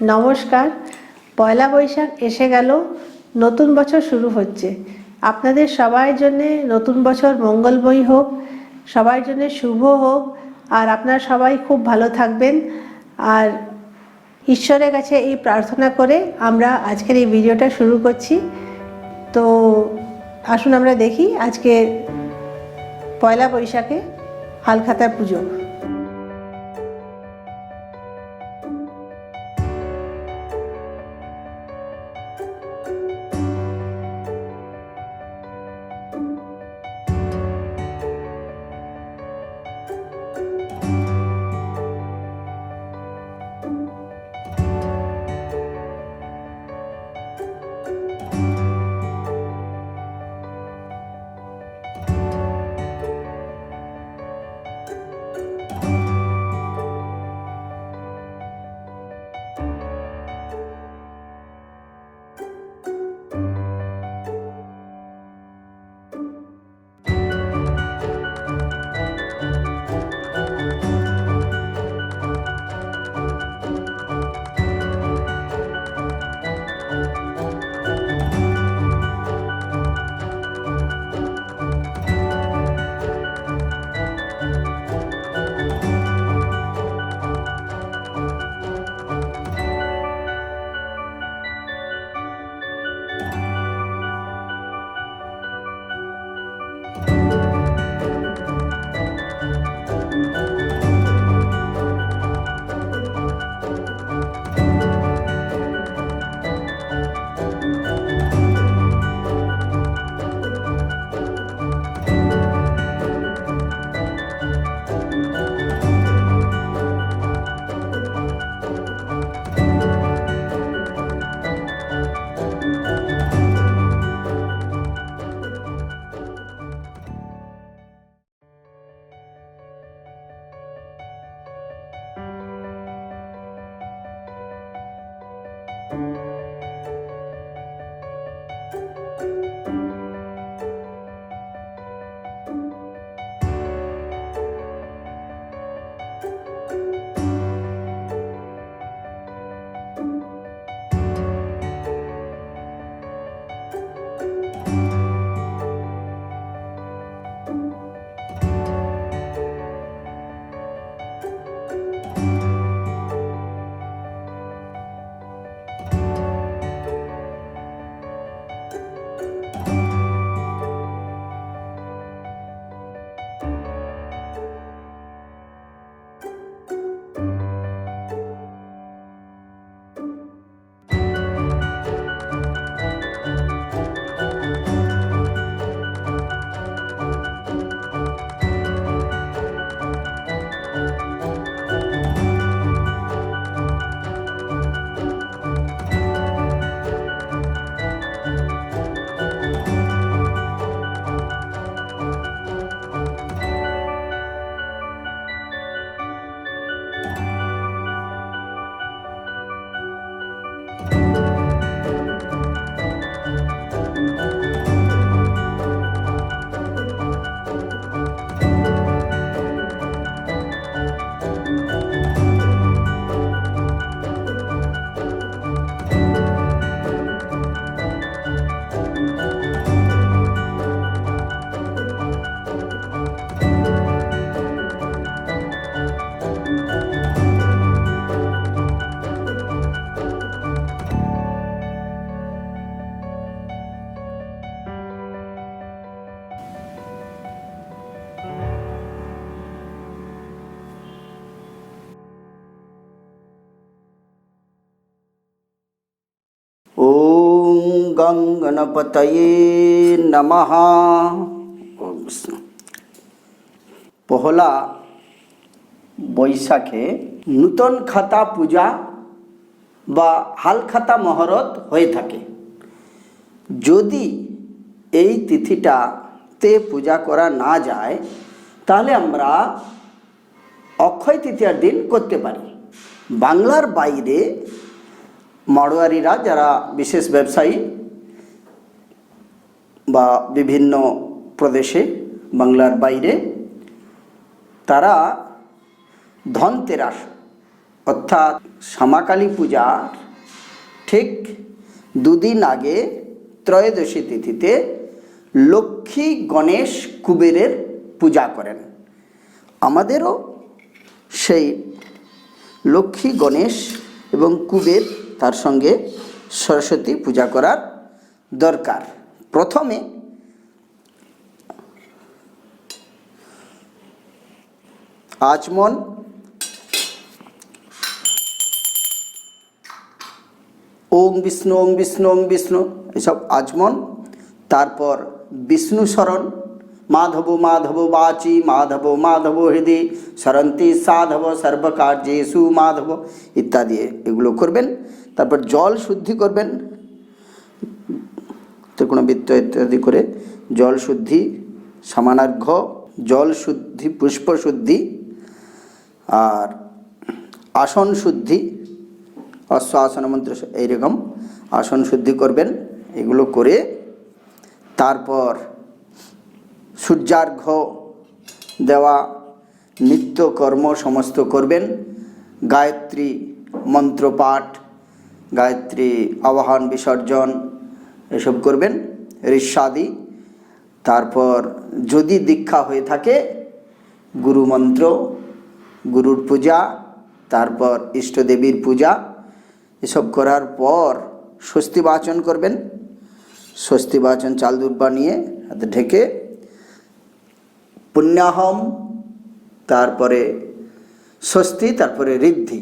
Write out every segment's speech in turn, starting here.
নমস্কার। পয়লা বৈশাখ এসে গেল, নতুন বছর শুরু হচ্ছে। আপনাদের সবার জন্যে নতুন বছর মঙ্গলময় হোক সবার জন্য শুভ হোক, আর আপনারা সবাই খুব ভালো থাকবেন। আর ঈশ্বরের কাছে এই প্রার্থনা করে আমরা আজকের এই ভিডিওটা শুরু করছি। তো আসুন আমরা দেখি আজকে পয়লা বৈশাখে হালখাতার পুজো। গণপতয়ে নমঃ পহলা বৈশাখে নূতন খাতা পূজা বা হালখাতা মহরত হয়ে থাকে যদি এই তিথিটাতে পূজা করা না যায় তাহলে আমরা অক্ষয় তৃতীয়ার দিন করতে পারি বাংলার বাইরে মাড়োয়ারিরা যারা বিশেষ ব্যবসায়ী বা বিভিন্ন প্রদেশে বাংলার বাইরে, তারা ধনতেরাস, অর্থাৎ শ্যামাকালী পূজার ঠিক দুদিন আগে ত্রয়োদশী তিথিতে লক্ষ্মী গণেশ কুবেরের পূজা করেন। আমাদেরও সেই লক্ষ্মী গণেশ এবং কুবের তার সঙ্গে সরস্বতী পূজা করার দরকার। প্রথমে আচমন ওম বিষ্ণু ওম বিষ্ণু ওম বিষ্ণু, এসব আচমন তারপর বিষ্ণু স্মরণ মাধব মাধব বাচি, মাধব মাধব হৃদয় সরন্তি সাধব, সর্বকার্যেষু মাধব ইত্যাদি এগুলো করবেন। তারপর জল শুদ্ধি করবেন ত্রিকোণবৃত্ত ইত্যাদি করে জল শুদ্ধি সামানার্ঘ্য জল শুদ্ধি, পুষ্প শুদ্ধি আর আসন শুদ্ধি, অশ্ব আসন মন্ত্র এইরকম আসন শুদ্ধি করবেন, এগুলো করে তারপর সূর্যার্ঘ্য দেওয়া নিত্যকর্ম সমস্ত করবেন, গায়ত্রী মন্ত্রপাঠ, গায়ত্রী আবাহন বিসর্জন এসব করবেন ঋষাদি তারপর যদি দীক্ষা হয়ে থাকে, গুরু মন্ত্র, গুরুর পূজা, তারপর ইষ্টদেবীর পূজা, এসব করার পর স্বস্তি বাচন করবেন। স্বস্তি বাচন চাল দুর্বা নিয়ে হাতে ঢেকে পুণ্যাহম, তারপরে স্বস্তি, তারপরে ঋদ্ধি।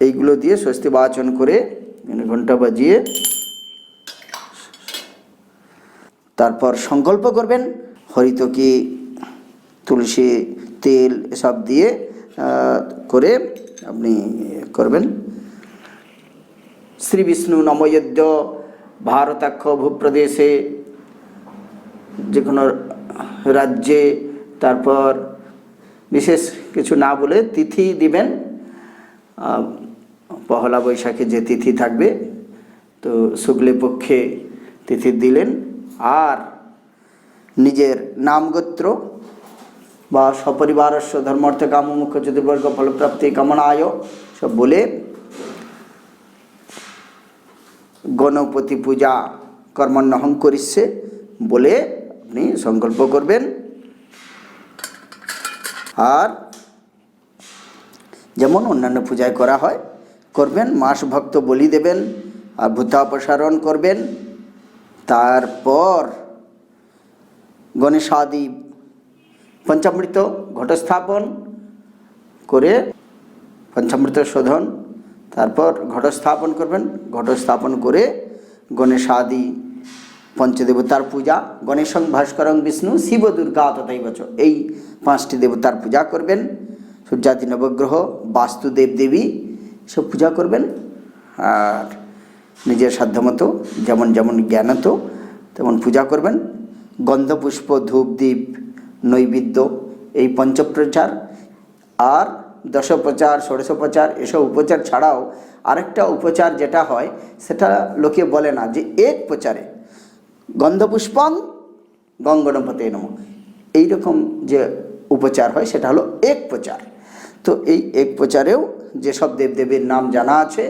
এইগুলো দিয়ে স্বস্তি বাচন করে ঘণ্টা বাজিয়ে তারপর সংকল্প করবেন, হরিতকি, তুলসী, তেল এসব দিয়ে করে আপনি করবেন। শ্রী বিষ্ণু নমযজ্ঞ ভারতাক্ষ ভূপ্রদেশে, যে কোনো রাজ্যে, তারপর বিশেষ কিছু না বলে তিথি দিবেন। পহলা বৈশাখে যে তিথি থাকবে, তো শুক্লে পক্ষে তিথি দিলেন। আর নিজের নামগোত্র বা সপরিবারস্য ধর্মার্থ কাম মুখ্য চতুর্বর্গ ফলপ্রাপ্তি কামনায় সব বলে গণপতি পূজা কর্মণ্যহং করিচ্ছে বলে আপনি সংকল্প করবেন। আর যেমন অন্যান্য পূজায় করা হয়, করবেন মাস ভক্ত বলি দেবেন, আর ভূতাপসারণ করবেন। তারপর গণেশাদি পঞ্চামৃত ঘটস্থাপন করে পঞ্চামৃত শোধন, তারপর ঘটস্থাপন করবেন, ঘটস্থাপন করে গণেশাদি পঞ্চদেবতার পূজা, গণেশং ভাস্করং বিষ্ণু, শিব দুর্গা তথাই বচ এই পাঁচটি দেবতার পূজা করবেন। সূর্যাদি নবগ্রহ বাস্তুদেব দেবী সব পূজা করবেন। আর নিজের সাধ্যমতো যেমন যেমন জ্ঞানত তেমন পূজা করবেন। গন্ধপুষ্প, ধূপ দ্বীপ নৈবেদ্য, এই পঞ্চপ্রচার আর দশোপচার ষোড়শোপচার এসব উপচার ছাড়াও আরেকটা উপচার যেটা হয়, সেটা লোকে বলে না যে এক প্রচারে। গন্ধপুষ্পং গঙ্গণপতে নম। এইরকম যে উপচার হয়, সেটা হলো এক প্রচার। তো এই এক প্রচারেও যেসব দেবদেবীর নাম জানা আছে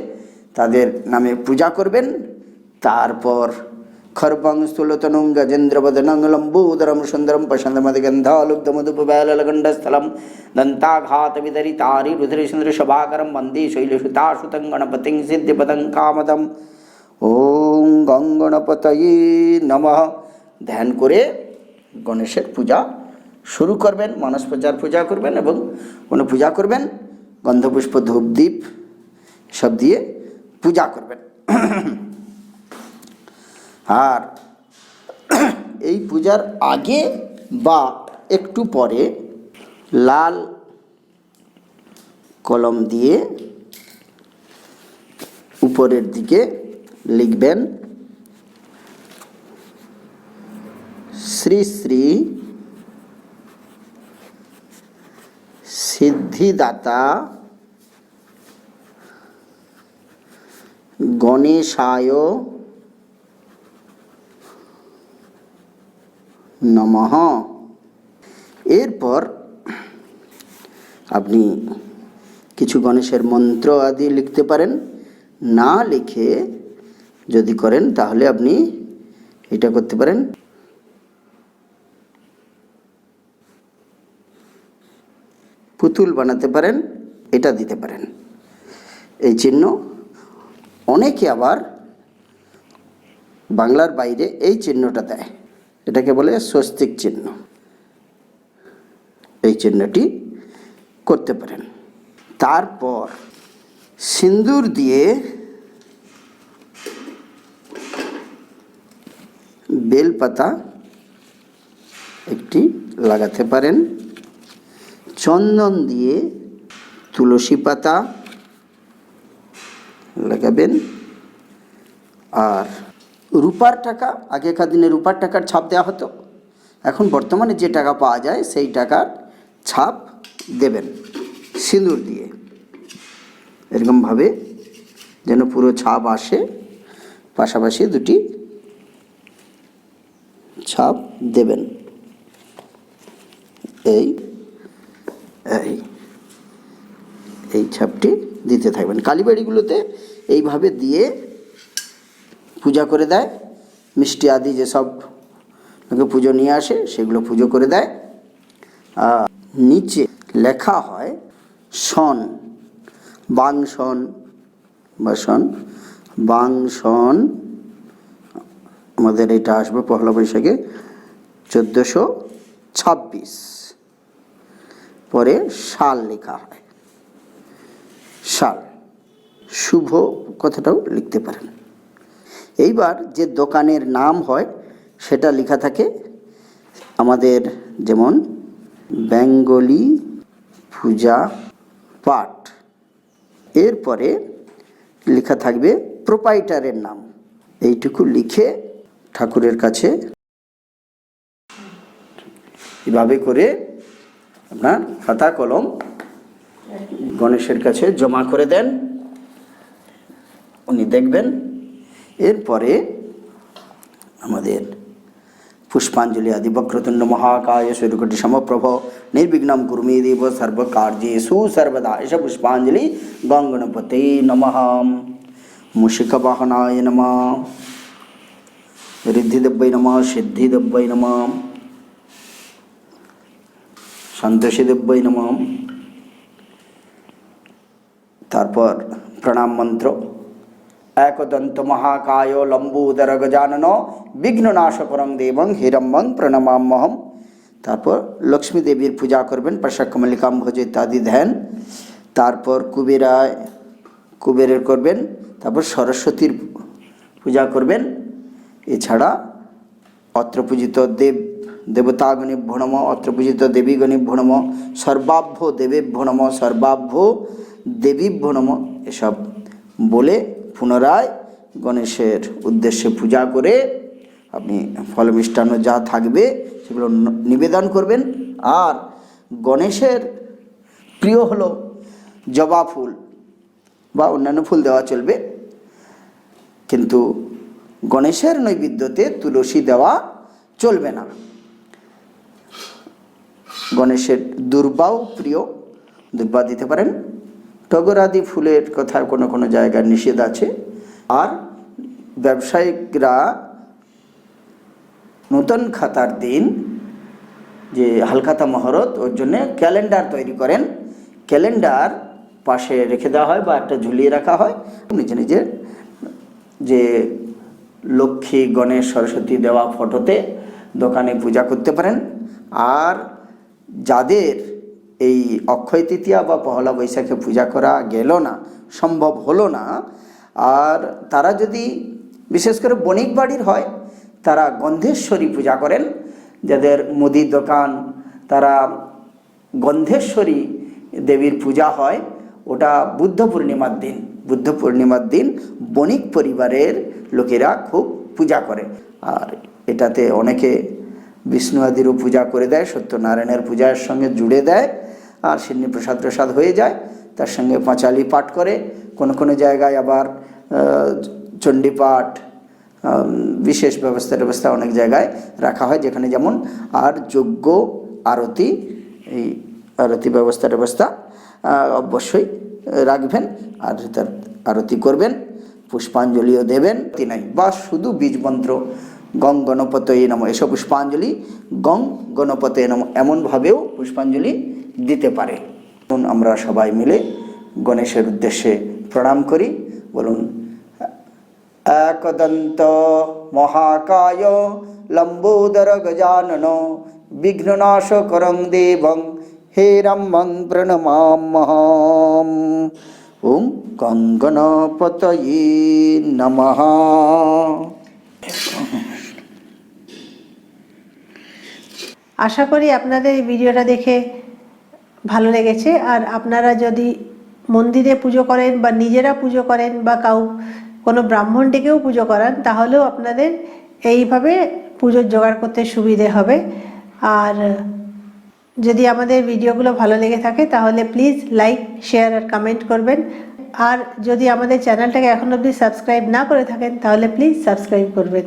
তাদের নামে পূজা করবেন। তারপর খর্বং স্থূলতনুং গজেন্দ্রবদনং লম্বুদরম সুন্দরম পশন্দমদিগন্ধালুব্ধমধুপবালগণ্ডস্থলম দন্তাঘাত বিদরিতারি রুদ্রসুন্দর সভাকরম বন্দে শৈলসুতাসুতং গণপতিং সিদ্ধিপদং কামদম ওম গঙ্গণপতয়ে নমঃ। ধ্যান করে গণেশের পূজা শুরু করবেন মানস পূজার পূজা করবেন এবং কোনো পূজা করবেন। গন্ধপুষ্প ধূপদীপ সব দিয়ে পূজা করবেন। আর এই পূজার আগে বা একটু পরে লাল কলম দিয়ে উপরের দিকে লিখবেন, শ্রী শ্রী সিদ্ধিদাতা গণেশায় নমঃ। এরপর আপনি কিছু গণেশের মন্ত্র আদি লিখতে পারেন। না লিখে যদি করেন, তাহলে আপনি এটা করতে পারেন। পুতুল বানাতে পারেন, এটা দিতে পারেন। এই চিহ্ন অনেকে আবার বাংলার বাইরে এই চিহ্নটা দেয়। এটাকে বলে স্বস্তিক চিহ্ন। এই চিহ্নটি করতে পারেন। তারপর সিন্দুর দিয়ে বেলপাতা একটি লাগাতে পারেন। চন্দন দিয়ে তুলসী পাতা লাগাবেন। আর রূপার টাকা, আগেকার দিনে রূপার টাকার ছাপ দেওয়া হতো। এখন বর্তমানে যে টাকা পাওয়া যায়, সেই টাকার ছাপ দেবেন সিঁদুর দিয়ে। এরকমভাবে যেন পুরো ছাপ আসে, পাশাপাশি দুটি ছাপ দেবেন। এই এই। এই ছাপটি দিতে থাকবেন। কালীবাড়িগুলোতে এইভাবে দিয়ে পূজা করে দেয়। মিষ্টি আদি যেসব লোকে পুজো নিয়ে আসে, সেগুলো পুজো করে দেয়। আর নিচে লেখা হয় সন বাং সন বা সন বাং সন আমাদের এটা আসবে পহলা বৈশাখে চোদ্দোশো ছাব্বিশ। পরে সাল লেখা হয়। সাল। শুভ কথাটাও লিখতে পারেন। এইবার যে দোকানের নাম হয়, সেটা লেখা থাকে আমাদের যেমন বেঙ্গলি পূজা পাঠ এরপরে লেখা থাকবে প্রোপাইটারের নাম। এইটুকু লিখে ঠাকুরের কাছে এভাবে করে আপনার খাতা, কলম গণেশের কাছে জমা করে দেন। উনি দেখবেন, এরপরে আমাদের পুষ্পাঞ্জলি আদি বক্রতুণ্ড মহাকায় সূর্যকোটি সমপ্রভ, নির্বিঘ্নম কুর্মী দেব সর্বকার্যেষু সর্বদা এস পুষ্পাঞ্জলি গঙ্গণপতে নমঃ। মুশিকবাহনায় নম। ঋদ্ধিদেব্যৈ নম সিদ্ধিদেব্যৈ নম। সন্তোষীদেব্যৈ নম। তারপর প্রণাম মন্ত্র। একদন্ত মহাকায় লম্বোদর গজানন বিঘ্ননাশকরং দেবং হিরম্বং প্রণমাম্যহম তারপর লক্ষ্মী দেবীর পূজা করবেন পাশাকমলিকাম ভোজ ইত্যাদি ধ্যান তারপর কুবেরায় কুবেরের করবেন, তারপর সরস্বতীর পূজা করবেন। এছাড়া অত্র পূজিত দেব, দেবতাগণিভ্যো নম অত্র পূজিত দেবীগণিভ্যো নম, সর্বাভ্য দেবেভ্যো নম, সর্বাভ্য দেবীভ্যো নম এসব বলে পুনরায় গণেশের উদ্দেশ্যে পূজা করে আপনি ফল মিষ্টান্ন যা থাকবে সেগুলো নিবেদন করবেন। আর গণেশের প্রিয় হলো জবা ফুল বা অন্যান্য ফুল দেওয়া চলবে। কিন্তু গণেশের নৈবেদ্যতে তুলসী দেওয়া চলবে না। গণেশের দুর্বাও প্রিয়। দুর্বা দিতে পারেন। টগর আদি ফুলের কথা কোনো কোনো জায়গায় নিষেধ আছে। আর ব্যবসায়িকরা নতুন খাতার দিন যে হালখাতা মহরত, ওর জন্যে ক্যালেন্ডার তৈরি করেন। ক্যালেন্ডার পাশে রেখে দেওয়া হয় বা একটা ঝুলিয়ে রাখা হয়। নিজে নিজের যে লক্ষ্মী, গণেশ, সরস্বতী দেওয়া ফটোতে দোকানে পূজা করতে পারেন। আর যাদের এই অক্ষয় তৃতীয়া বা পহলা বৈশাখে পূজা করা গেল না, সম্ভব হলো না। আর তারা যদি, বিশেষ করে বণিক বাড়ির হয়, তারা গন্ধেশ্বরী পূজা করেন, যাদের মুদির দোকান, তারা গন্ধেশ্বরী দেবীর পূজা হয়, ওটা বুদ্ধ পূর্ণিমার দিন। বুদ্ধ পূর্ণিমার দিন বণিক পরিবারের লোকেরা খুব পূজা করে। আর এটাতে অনেকে বিষ্ণু আদিরও পূজা করে দেয়, সত্যনারায়ণের পূজার সঙ্গে জুড়ে দেয়। আর সিন্নি প্রসাদ প্রসাদ হয়ে যায়। তার সঙ্গে পাঁচালি পাঠ করে। কোনো কোনো জায়গায় আবার চণ্ডী পাঠ বিশেষ ব্যবস্থা ব্যবস্থা অনেক জায়গায় রাখা হয়, যেখানে যেমন আর যোগ্য আরতি, এই আরতি ব্যবস্থা ব্যবস্থা অবশ্যই রাখবেন। আর তার আরতি করবেন, পুষ্পাঞ্জলিও দেবেন। তি নাই বা শুধু বীজ মন্ত্র গং গণপতয়ে নম। এসব পুষ্পাঞ্জলি গং গণপতয়ে নম। এমনভাবেও পুষ্পাঞ্জলি দিতে পারে। এখন আমরা সবাই মিলে গণেশের উদ্দেশ্যে প্রণাম করি। বলুন, একদন্ত মহাকায় লম্বোদর গজানন বিঘ্ননাশ করং দেবং হে রামং প্রণমামহম ওম কঙ্গনপতয়ে নমঃ। আশা করি আপনাদের এই ভিডিওটা দেখে ভালো লেগেছে। আর আপনারা যদি মন্দিরে পুজো করেন বা নিজেরা পুজো করেন বা কাউ কোনো ব্রাহ্মণ ডেকেও পুজো করান, তাহলেও আপনাদের এইভাবে পুজোর জোগাড় করতে সুবিধে হবে। আর যদি আমাদের ভিডিওগুলো ভালো লেগে থাকে, তাহলে প্লিজ লাইক, শেয়ার আর কমেন্ট করবেন। আর যদি আমাদের চ্যানেলটাকে এখন অবধি সাবস্ক্রাইব না করে থাকেন, তাহলে প্লিজ সাবস্ক্রাইব করবেন।